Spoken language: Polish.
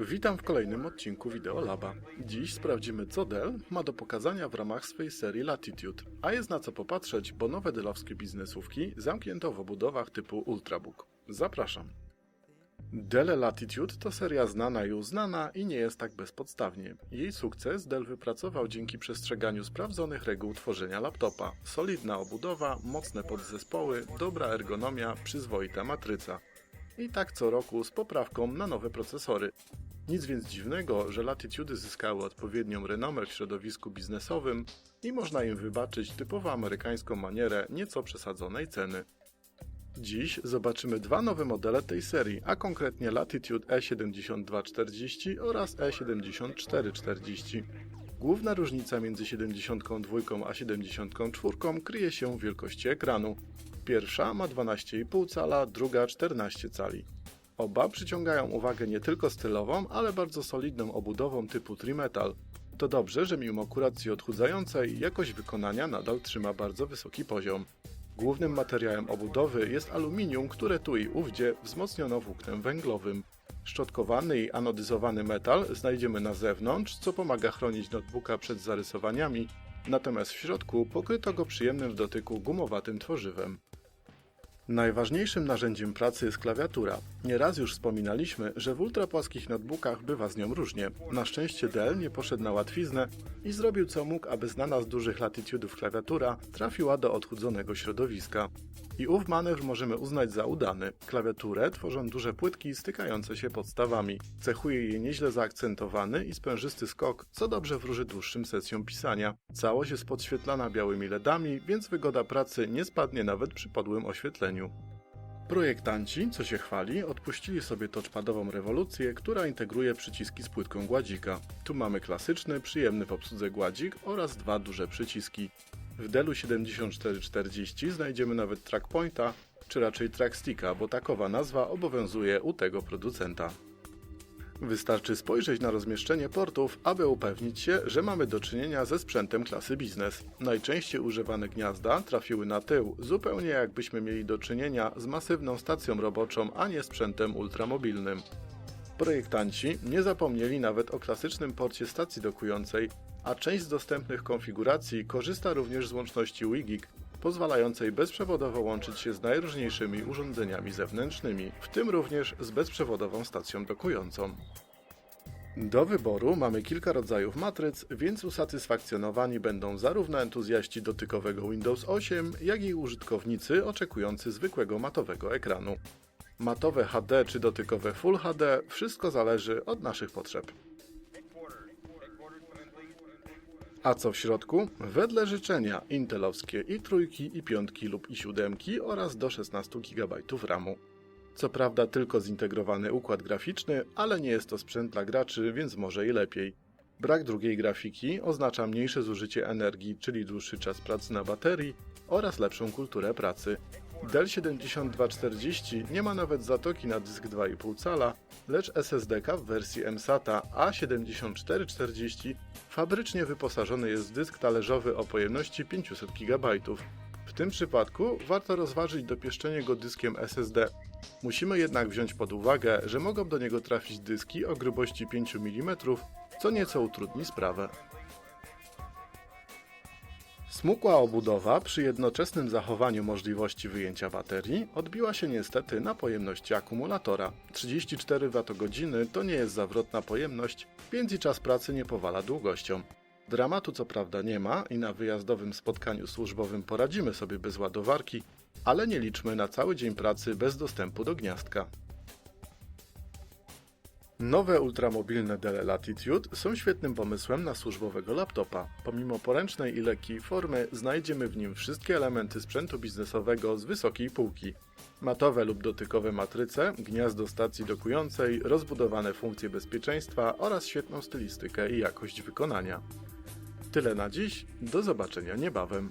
Witam w kolejnym odcinku Wideolaba. Dziś sprawdzimy, co Dell ma do pokazania w ramach swojej serii Latitude. A jest na co popatrzeć, bo nowe delowskie biznesówki zamknięto w obudowach typu Ultrabook. Zapraszam. Dell Latitude to seria znana i uznana i nie jest tak bezpodstawnie. Jej sukces Dell wypracował dzięki przestrzeganiu sprawdzonych reguł tworzenia laptopa. Solidna obudowa, mocne podzespoły, dobra ergonomia, przyzwoita matryca. I tak co roku z poprawką na nowe procesory. Nic więc dziwnego, że Latitudy zyskały odpowiednią renomę w środowisku biznesowym i można im wybaczyć typowo amerykańską manierę nieco przesadzonej ceny. Dziś zobaczymy dwa nowe modele tej serii, a konkretnie Latitude E7240 oraz E E7440. Główna różnica między 72 a 74 kryje się w wielkości ekranu. Pierwsza ma 12,5 cala, druga 14 cali. Oba przyciągają uwagę nie tylko stylową, ale bardzo solidną obudową typu Trimetal. To dobrze, że mimo kuracji odchudzającej jakość wykonania nadal trzyma bardzo wysoki poziom. Głównym materiałem obudowy jest aluminium, które tu i ówdzie wzmocniono włóknem węglowym. Szczotkowany i anodyzowany metal znajdziemy na zewnątrz, co pomaga chronić notebooka przed zarysowaniami, natomiast w środku pokryto go przyjemnym w dotyku gumowatym tworzywem. Najważniejszym narzędziem pracy jest klawiatura. Nieraz już wspominaliśmy, że w ultrapłaskich notebookach bywa z nią różnie. Na szczęście Dell nie poszedł na łatwiznę i zrobił co mógł, aby znana z dużych latitudów klawiatura trafiła do odchudzonego środowiska. I ów manewr możemy uznać za udany. Klawiaturę tworzą duże płytki stykające się podstawami. Cechuje je nieźle zaakcentowany i sprężysty skok, co dobrze wróży dłuższym sesjom pisania. Całość jest podświetlana białymi LEDami, więc wygoda pracy nie spadnie nawet przy podłym oświetleniu. Projektanci, co się chwali, odpuścili sobie touchpadową rewolucję, która integruje przyciski z płytką gładzika. Tu mamy klasyczny, przyjemny w obsłudze gładzik oraz dwa duże przyciski. W Dellu 7440 znajdziemy nawet trackpointa, czy raczej tracksticka, bo takowa nazwa obowiązuje u tego producenta. Wystarczy spojrzeć na rozmieszczenie portów, aby upewnić się, że mamy do czynienia ze sprzętem klasy biznes. Najczęściej używane gniazda trafiły na tył, zupełnie jakbyśmy mieli do czynienia z masywną stacją roboczą, a nie sprzętem ultramobilnym. Projektanci nie zapomnieli nawet o klasycznym porcie stacji dokującej, a część z dostępnych konfiguracji korzysta również z łączności WiGig, pozwalającej bezprzewodowo łączyć się z najróżniejszymi urządzeniami zewnętrznymi, w tym również z bezprzewodową stacją dokującą. Do wyboru mamy kilka rodzajów matryc, więc usatysfakcjonowani będą zarówno entuzjaści dotykowego Windows 8, jak i użytkownicy oczekujący zwykłego matowego ekranu. Matowe HD czy dotykowe Full HD, wszystko zależy od naszych potrzeb. A co w środku? Wedle życzenia intelowskie i trójki, i piątki lub i siódemki oraz do 16 GB RAMu. Co prawda tylko zintegrowany układ graficzny, ale nie jest to sprzęt dla graczy, więc może i lepiej. Brak drugiej grafiki oznacza mniejsze zużycie energii, czyli dłuższy czas pracy na baterii oraz lepszą kulturę pracy. Dell 7240 nie ma nawet zatoki na dysk 2,5 cala, lecz SSD w wersji mSATA A7440 fabrycznie wyposażony jest w dysk talerzowy o pojemności 500 GB. W tym przypadku warto rozważyć dopieszczenie go dyskiem SSD. Musimy jednak wziąć pod uwagę, że mogą do niego trafić dyski o grubości 5 mm, co nieco utrudni sprawę. Smukła obudowa przy jednoczesnym zachowaniu możliwości wyjęcia baterii odbiła się niestety na pojemności akumulatora. 34 Wh to nie jest zawrotna pojemność, więc i czas pracy nie powala długością. Dramatu co prawda nie ma i na wyjazdowym spotkaniu służbowym poradzimy sobie bez ładowarki, ale nie liczmy na cały dzień pracy bez dostępu do gniazdka. Nowe ultramobilne Dell Latitude są świetnym pomysłem na służbowego laptopa. Pomimo poręcznej i lekkiej formy, znajdziemy w nim wszystkie elementy sprzętu biznesowego z wysokiej półki. Matowe lub dotykowe matryce, gniazdo stacji dokującej, rozbudowane funkcje bezpieczeństwa oraz świetną stylistykę i jakość wykonania. Tyle na dziś, do zobaczenia niebawem.